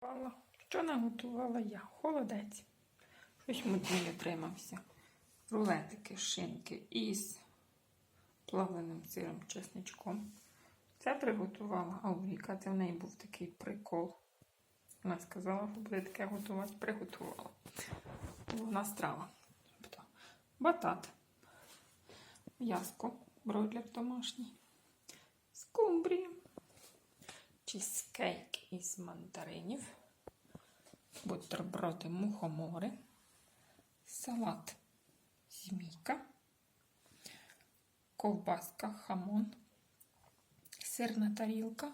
Готувала. Що наготувала я? Холодець. Щось мутний отримався. Рулетики, шинки із плавленим сиром, чесничком. Це приготувала Ауріка. Це в неї був такий прикол. Вона сказала, що буде таке готувати, приготувала. Вона страва. Тобто батат, м'яско, бройлер домашній, скумбрія, чизкейк із мандаринів, бутерброди мухомори, салат змійка, ковбаска, хамон, сирна тарілка,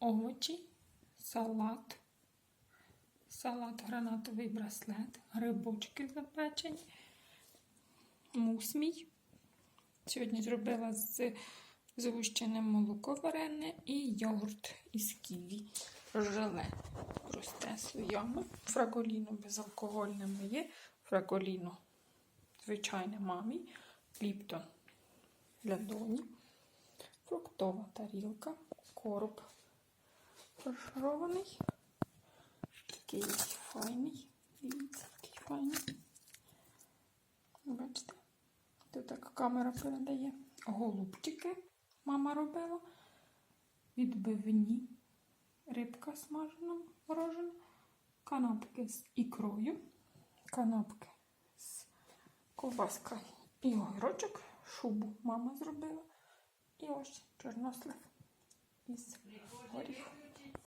овочі, салат, салат, гранатовий браслет, грибочки запечені, мусмій. Сьогодні зробила з згущеним молоко варене і йогурт із ківі. Желе просте слоями. Фраголіно безалкогольне моє, фраголіно звичайне мамі, ліптон для доні, фруктова тарілка, короб фарширований. Такий файний. Дивіться, такий файний. Бачите? Тут так камера передає. Голубчики мама робила. Відбивні. Рибка смажена, морожена. Канапки з ікрою. Канапки з ковбаска і огірочок. Шубу мама зробила. І ось чорнослив із горіхом.